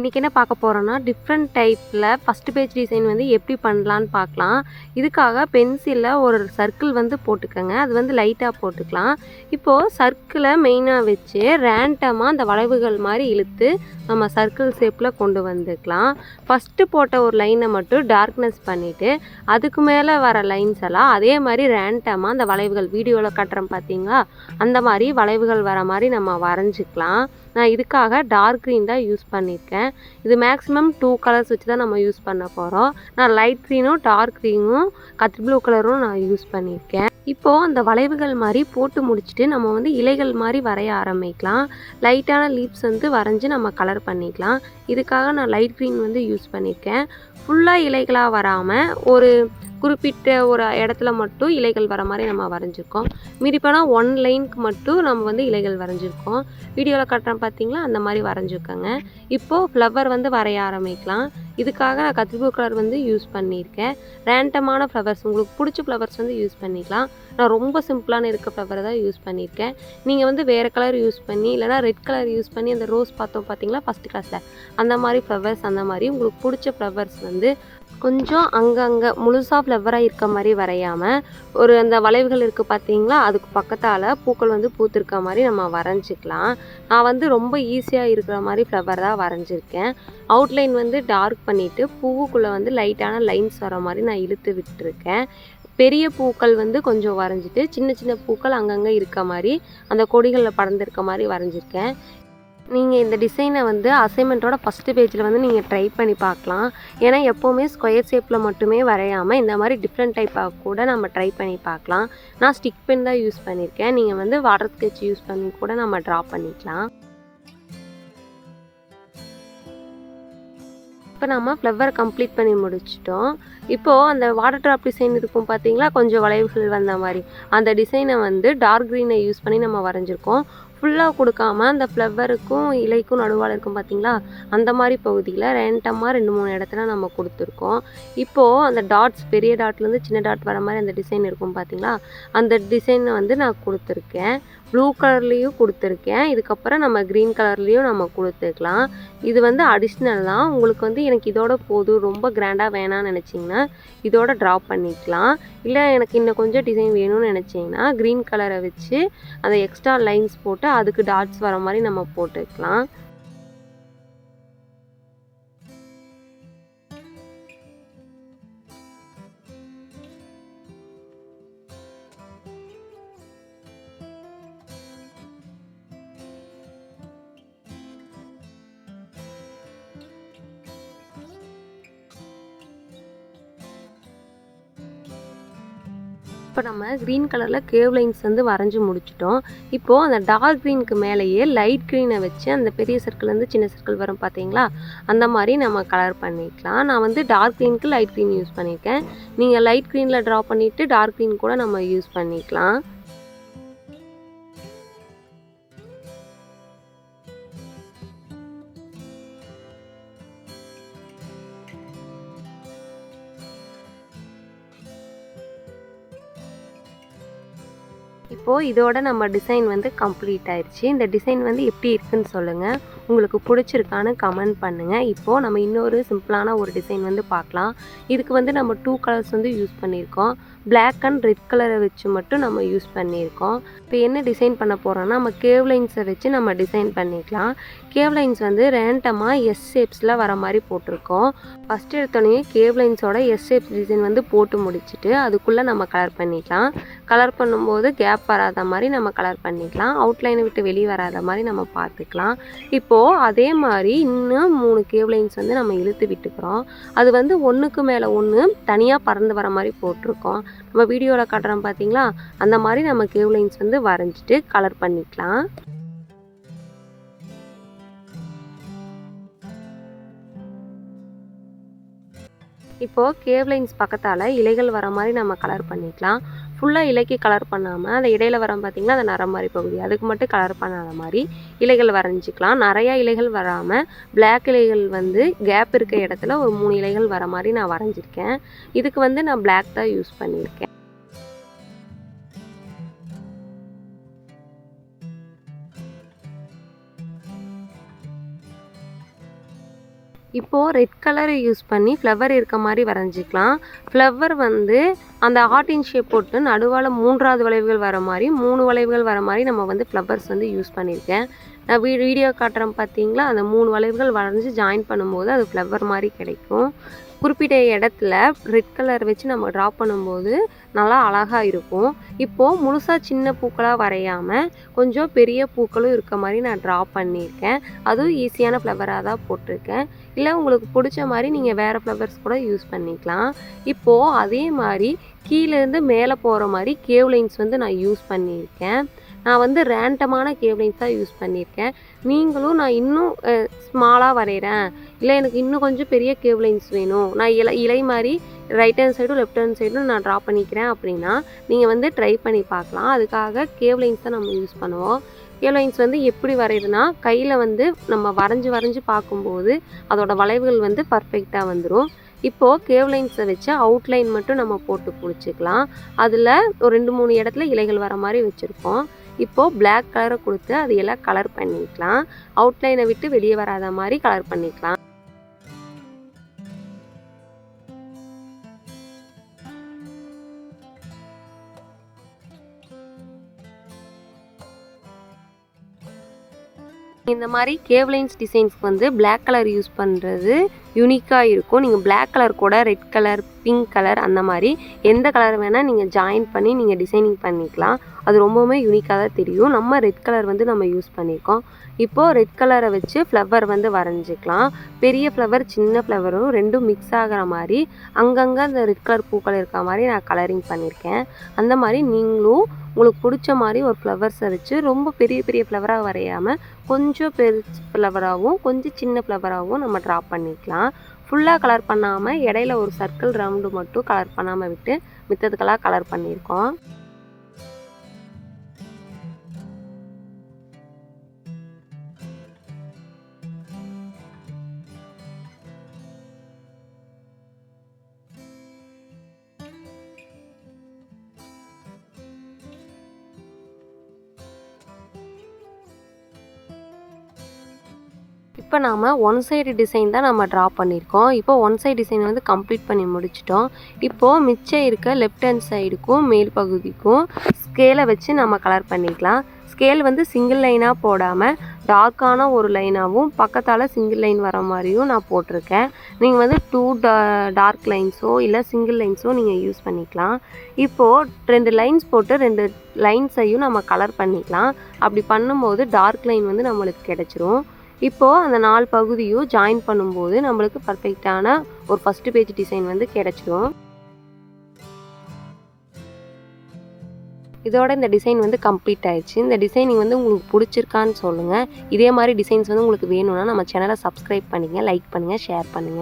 இன்றைக்கி என்ன பார்க்க போகிறோன்னா டிஃப்ரெண்ட் டைப்பில் ஃபஸ்ட்டு பேஜ் டிசைன் வந்து எப்படி பண்ணலான்னு பார்க்கலாம். இதுக்காக பென்சிலில் ஒரு சர்க்கிள் வந்து போட்டுக்கோங்க. அது வந்து லைட்டாக போட்டுக்கலாம். இப்போது சர்க்கிளை மெயினாக வச்சு ரேண்டமாக அந்த வளைவுகள் மாதிரி இழுத்து நம்ம சர்க்கிள் ஷேப்பில் கொண்டு வந்துக்கலாம். ஃபஸ்ட்டு போட்ட ஒரு லைனை மட்டும் டார்க்னஸ் பண்ணிவிட்டு அதுக்கு மேலே வர லைன்ஸ் எல்லாம் அதே மாதிரி ரேண்டமாக அந்த வளைவுகள் வீடியோவில் கட்டுறோம் பார்த்தீங்களா அந்த மாதிரி வளைவுகள் வர மாதிரி நம்ம வரைஞ்சிக்கலாம். நான் இதுக்காக டார்க் க்ரீன் தான் யூஸ் பண்ணியிருக்கேன். இது மேக்ஸிமம் டூ கலர்ஸ் வச்சு தான் நம்ம யூஸ் பண்ண போகிறோம் நான் லைட் க்ரீனும் டார்க் க்ரீனும் கத்தி ப்ளூ கலரும் நான் யூஸ் பண்ணியிருக்கேன். இப்போது அந்த வளைவுகள் மாதிரி போட்டு முடிச்சுட்டு நம்ம வந்து இலைகள் மாதிரி வரைய ஆரம்பிக்கலாம். லைட்டான லீப்ஸ் வந்து வரைஞ்சி நம்ம கலர் பண்ணிக்கலாம். இதுக்காக நான் லைட் க்ரீன் வந்து யூஸ் பண்ணியிருக்கேன் ஃபுல்லாக இலைகளாக வராமல் ஒரு குறிப்பிட்ட ஒரு இடத்துல மட்டும் இலைகள் வர மாதிரி நம்ம வரைஞ்சிருக்கோம். மீதி ஒன் லைனுக்கு மட்டும் நம்ம வந்து இலைகள் வரைஞ்சிருக்கோம். வீடியோவில் கட்டுறோம் பார்த்தீங்களா அந்த மாதிரி வரைஞ்சிருக்கோங்க. இப்போது ஃப்ளவர் வந்து வரைய ஆரம்பிக்கலாம். இதுக்காக நான் கத்திரிப்பூ கலர் வந்து யூஸ் பண்ணியிருக்கேன். ரேண்டமான ஃப்ளவர்ஸ் உங்களுக்கு பிடிச்ச ஃப்ளவர்ஸ் வந்து யூஸ் பண்ணிக்கலாம். நான் ரொம்ப சிம்பிளான இருக்க ஃப்ளவர் தான் யூஸ் பண்ணியிருக்கேன். நீங்கள் வந்து வேறு கலர் யூஸ் பண்ணி இல்லைனா ரெட் கலர் யூஸ் பண்ணி அந்த ரோஸ் பார்த்தோம் பார்த்தீங்களா ஃபஸ்ட் கிளாஸில் அந்த மாதிரி ஃப்ளவர்ஸ் அந்த மாதிரி உங்களுக்கு பிடிச்ச ஃப்ளவர்ஸ் வந்து கொஞ்சம் அங்கங்கே முழுசாக ஃப்ளவராக இருக்க மாதிரி வரையாமல் ஒரு அந்த வளைவுகள் இருக்குது பார்த்தீங்களா அதுக்கு பக்கத்தால் பூக்கள் வந்து பூத்திருக்க மாதிரி நம்ம வரைஞ்சிக்கலாம். நான் வந்து ரொம்ப ஈஸியாக இருக்கிற மாதிரி ஃப்ளவர் தான் வரைஞ்சிருக்கேன். அவுட்லைன் வந்து டார்க் பண்ணிவிட்டு பூவுக்குள்ளே வந்து லைட்டான லைன்ஸ் வர மாதிரி நான் இழுத்து விட்டுருக்கேன். பெரிய பூக்கள் வந்து கொஞ்சம் வரைஞ்சிட்டு சின்ன சின்ன பூக்கள் அங்கங்கே இருக்க மாதிரி அந்த கொடிகளில் படர்ந்துருக்க மாதிரி வரைஞ்சிருக்கேன். நீங்கள் இந்த டிசைனை வந்து அசைன்மெண்ட்டோட ஃபஸ்ட்டு பேஜில் வந்து நீங்கள் ட்ரை பண்ணி பார்க்கலாம். ஏன்னா எப்போவுமே ஸ்கொயர் ஷேப்பில் மட்டுமே வரையாமல் இந்த மாதிரி டிஃப்ரெண்ட் டைப்பாக கூட நம்ம ட்ரை பண்ணி பார்க்கலாம். நான் ஸ்டிக் பென் தான் யூஸ் பண்ணியிருக்கேன் நீங்கள் வந்து வாட்டர் ஸ்கெட்ச் யூஸ் பண்ணி கூட நம்ம ட்ரா பண்ணிக்கலாம். இப்போ நம்ம ஃப்ளவர் கம்ப்ளீட் பண்ணி முடிச்சிட்டோம். இப்போது அந்த வாட்டர் ட்ராப் டிசைன் இருக்கும் பார்த்தீங்களா கொஞ்சம் வளைவுகள் வந்த மாதிரி. அந்த டிசைனை வந்து டார்க் க்ரீனை யூஸ் பண்ணி நம்ம வரைஞ்சிருக்கோம். ஃபுல்லாக கொடுக்காம அந்த ஃப்ளவருக்கும் இலைக்கும் நடுவால் இருக்கும் பார்த்தீங்களா அந்த மாதிரி பகுதியில் ரேண்டமாக ரெண்டு மூணு இடத்துல நம்ம கொடுத்துருக்கோம். இப்போது அந்த டாட்ஸ் பெரிய டாட்லேருந்து சின்ன டாட் வர மாதிரி அந்த டிசைன் இருக்கும் பார்த்தீங்களா அந்த டிசைனை வந்து நான் கொடுத்துருக்கேன். ப்ளூ கலர்லேயும் கொடுத்துருக்கேன். இதுக்கப்புறம் நம்ம க்ரீன் கலர்லேயும் நம்ம கொடுத்துக்கலாம். இது வந்து அடிஷ்னல் தான். உங்களுக்கு வந்து எனக்கு இதோட போதும். ரொம்ப கிராண்டாக வேணாம்னு நினச்சிங்கன்னா இதோட ட்ராப் பண்ணிக்கலாம். இல்லை எனக்கு இன்னும் கொஞ்சம் டிசைன் வேணும்னு நினச்சிங்கன்னா க்ரீன் கலரை வச்சு அந்த எக்ஸ்ட்ரா லைன்ஸ் போட்டு அதுக்கு டாட்ஸ் வர மாதிரி நம்ம போட்டுக்கலாம். இப்போ நம்ம க்ரீன் கலரில் கேவ் லைன்ஸ் வந்து வரைஞ்சி முடிச்சிட்டோம். இப்போது அந்த டார்க் க்ரீனுக்கு மேலேயே லைட் க்ரீனை வச்சு அந்த பெரிய சர்க்கிள்லேருந்து சின்ன சர்க்கிள் வரும் பார்த்தீங்களா அந்த மாதிரி நம்ம கலர் பண்ணிக்கலாம். நான் வந்து டார்க் க்ரீனுக்கு லைட் க்ரீன் யூஸ் பண்ணியிருக்கேன். நீங்கள் லைட் க்ரீனில் ட்ரா பண்ணிவிட்டு டார்க் க்ரீன் கூட நம்ம யூஸ் பண்ணிக்கலாம். இப்போது இதோட நம்ம டிசைன் வந்து கம்ப்ளீட் ஆயிடுச்சு இந்த டிசைன் வந்து எப்படி இருக்குன்னு சொல்லுங்கள் உங்களுக்கு பிடிச்சிருக்கான்னு கமெண்ட் பண்ணுங்கள் இப்போது நம்ம இன்னொரு சிம்பிளான ஒரு டிசைன் வந்து பார்க்கலாம். இதுக்கு வந்து நம்ம டூ கலர்ஸ் வந்து யூஸ் பண்ணியிருக்கோம். பிளாக் அண்ட் ரெட் கலரை வச்சு மட்டும் நம்ம யூஸ் பண்ணியிருக்கோம். இப்போ என்ன டிசைன் பண்ண போகிறோம்னா நம்ம கேவ் லைன்ஸை வச்சு நம்ம டிசைன் பண்ணிக்கலாம். கேவ் லைன்ஸ் வந்து ரேண்டமாக எஸ் ஷேப்ஸில் வர மாதிரி போட்டிருக்கோம். ஃபஸ்ட்டு எடுத்தோடனே கேவ் லைன்ஸோட எஸ் ஷேப்ஸ் டிசைன் வந்து போட்டு முடிச்சுட்டு அதுக்குள்ளே நம்ம கலர் பண்ணிக்கலாம். கலர் பண்ணும்போது கேப் வராத மாதிரி நம்ம கலர் பண்ணிக்கலாம். அவுட்லைனை விட்டு வெளியே வராத மாதிரி நம்ம பார்த்துக்கலாம். இப்போது அதே மாதிரி இன்னும் மூணு கேவ் லைன்ஸ் வந்து நம்ம இழுத்து விட்டுக்கிறோம். அது வந்து ஒன்றுக்கு மேலே ஒன்று தனியாக பறந்து வர மாதிரி போட்டிருக்கோம். நம்ம வீடியோவில் காட்டுறோம் பார்த்தீங்களா அந்த மாதிரி நம்ம கேவ் லைன்ஸ் வந்து வரைஞ்சிட்டு கலர் பண்ணிக்கலாம். இப்போது கேவ் லைன்ஸ் பக்கத்தால் இலைகள் வர மாதிரி நம்ம கலர் பண்ணிக்கலாம். ஃபுல்லாக இலைக்கு கலர் பண்ணாமல் அந்த இடையில வர பார்த்திங்கன்னா அந்த நரம் மாதிரி பகுதி. அதுக்கு மட்டும் கலர் பண்ணாத மாதிரி இலைகள் வரைஞ்சிக்கலாம். நிறையா இலைகள் வராமல் பிளாக் இலைகள் வந்து கேப் இருக்க இடத்துல ஒரு மூணு இலைகள் வர மாதிரி நான் வரைஞ்சிருக்கேன். இதுக்கு வந்து நான் பிளாக் தான் யூஸ் பண்ணியிருக்கேன். இப்போது ரெட் கலரை யூஸ் பண்ணி ஃப்ளவர் இருக்க மாதிரி வரைஞ்சிக்கலாம். ஃப்ளவர் வந்து அந்த ஹார்ட்டின் ஷேப் போட்டு நடுவால் மூன்றாவது வளைவுகள் வர மாதிரி மூணு வளைவுகள் வர மாதிரி நம்ம வந்து ஃப்ளவர்ஸ் வந்து யூஸ் பண்ணியிருக்கேன். நான் வீ வீடியோ காட்டுறேன் பார்த்தீங்களா அந்த மூணு வளைவுகள் வரைஞ்சி ஜாயின் பண்ணும்போது அது ஃப்ளவர் மாதிரி கிடைக்கும். குறிப்பிட்ட இடத்துல ரெட் கலர் வச்சு நம்ம ட்ரா பண்ணும்போது நல்லா அழகாக இருக்கும். இப்போது முழுசாக சின்ன பூக்களாக வரையாமல் கொஞ்சம் பெரிய பூக்களும் இருக்க மாதிரி நான் ட்ரா பண்ணியிருக்கேன். அதுவும் ஈஸியான ஃப்ளவராக தான் போட்டிருக்கேன். இல்லை உங்களுக்கு பிடிச்ச மாதிரி நீங்கள் வேறு ஃப்ளவர்ஸ் கூட யூஸ் பண்ணிக்கலாம். இப்போது அதே மாதிரி கீழேருந்து மேலே போகிற மாதிரி கேவ் லைன்ஸ் வந்து நான் யூஸ் பண்ணியிருக்கேன். நான் வந்து ரேண்டமான கேவ் லைன்ஸ் தான் யூஸ் பண்ணியிருக்கேன். நீங்களும் நான் இன்னும் ஸ்மாலாக வரைகிறேன் இல்லை எனக்கு இன்னும் கொஞ்சம் பெரிய கேவ் லைன்ஸ் வேணும். நான் இலை இலை மாதிரி ரைட் ஹேண்ட் சைடும் லெஃப்ட் ஹேண்ட் சைடும் நான் ட்ரா பண்ணிக்கிறேன் அப்படின்னா நீங்கள் வந்து ட்ரை பண்ணி பார்க்கலாம். அதுக்காக கேவ் லைன்ஸ் தான் நம்ம யூஸ் பண்ணுவோம். கேவ் லைன்ஸ் வந்து எப்படி வரையுதுன்னா கையில் வந்து நம்ம வரைஞ்சி வரைஞ்சி பார்க்கும்போது அதோட வளைவுகள் வந்து பர்ஃபெக்டாக வந்துடும் இப்போது கேவ் லைன்ஸை வச்சு அவுட்லைன் மட்டும் நம்ம போட்டு பிடிச்சிக்கலாம். அதில் ஒரு ரெண்டு மூணு இடத்துல இலைகள் வர மாதிரி வச்சுருக்கோம் இப்போது பிளாக் கலரை கொடுத்து அது எல்லாம் கலர் பண்ணிக்கலாம். அவுட்லைனை விட்டு வெளியே வராத மாதிரி கலர் பண்ணிக்கலாம். இந்த மாதிரி கேவ் லைன்ஸ் டிசைன்ஸ்க்கு வந்து பிளாக் கலர் யூஸ் பண்ணுறது யூனிக்காக இருக்கும். நீங்கள் பிளாக் கலர் கூட ரெட் கலர் பிங்க் கலர் அந்த மாதிரி எந்த கலர் வேணால் நீங்கள் ஜாயின் பண்ணி நீங்கள் டிசைனிங் பண்ணிக்கலாம். அது ரொம்பவுமே யூனிக்காக தான் தெரியும். நம்ம ரெட் கலர் வந்து நம்ம யூஸ் பண்ணியிருக்கோம் இப்போது ரெட் கலரை வச்சு ஃப்ளவர் வந்து வரைஞ்சிக்கலாம். பெரிய ஃப்ளவர் சின்ன ஃப்ளவரும் ரெண்டும் மிக்ஸ் ஆகிற மாதிரி அங்கங்கே அந்த ரெட் கலர் பூக்கள் இருக்கிற மாதிரி நான் கலரிங் பண்ணியிருக்கேன் அந்த மாதிரி நீங்களும் உங்களுக்கு பிடிச்ச மாதிரி ஒரு ஃப்ளவர்ஸை வச்சு ரொம்ப பெரிய பெரிய ஃப்ளவராக வரையாமல் கொஞ்சம் பெரு ஃப்ளவராகவும் கொஞ்சம் சின்ன ஃப்ளவராகவும் நம்ம ட்ரா பண்ணிக்கலாம். ஃபுல்லாக கலர் பண்ணாமல் இடையில ஒரு சர்க்கிள் ரவுண்டு மட்டும் கலர் பண்ணாமல் விட்டு மித்ததுக்கெல்லாம் கலர் பண்ணியிருக்கோம். இப்போ நாம் ஒன் சைடு டிசைன் தான் நம்ம ட்ரா பண்ணியிருக்கோம். இப்போ ஒன் சைடு டிசைன் வந்து கம்ப்ளீட் பண்ணி முடிச்சிட்டோம். இப்போது மிச்சம் இருக்க லெஃப்ட் ஹேண்ட் சைடுக்கும் மேல் பகுதிக்கும் ஸ்கேலை வச்சு நம்ம கலர் பண்ணிக்கலாம். ஸ்கேல் வந்து சிங்கிள் லைனாக போடாமல் டார்க்கான ஒரு லைனாகவும் பக்கத்தால் சிங்கிள் லைன் வர மாதிரியும் நான் போட்டிருக்கேன். நீங்கள் வந்து டூ டா டார்க் லைன்ஸோ இல்லை சிங்கிள் லைன்ஸோ நீங்கள் யூஸ் பண்ணிக்கலாம். இப்போது ரெண்டு லைன்ஸ் போட்டு ரெண்டு லைன்ஸையும் நம்ம கலர் பண்ணிக்கலாம். அப்படி பண்ணும்போது டார்க் லைன் வந்து நம்மளுக்கு கிடச்சிரும். இப்போது அந்த நாலு பகுதியும் ஜாயின் பண்ணும்போது நம்மளுக்கு பர்ஃபெக்டான ஒரு ஃபஸ்ட்டு பேஜ் டிசைன் வந்து கிடச்சிரும். இதோட இந்த டிசைன் வந்து கம்ப்ளீட் ஆயிடுச்சு. இந்த டிசைனிங் வந்து உங்களுக்கு பிடிச்சிருக்கான்னு சொல்லுங்கள் இதே மாதிரி டிசைன்ஸ் வந்து உங்களுக்கு வேணும்னா நம்ம சேனலை சப்ஸ்கிரைப் பண்ணுங்கள் லைக் பண்ணுங்கள் ஷேர் பண்ணுங்கள்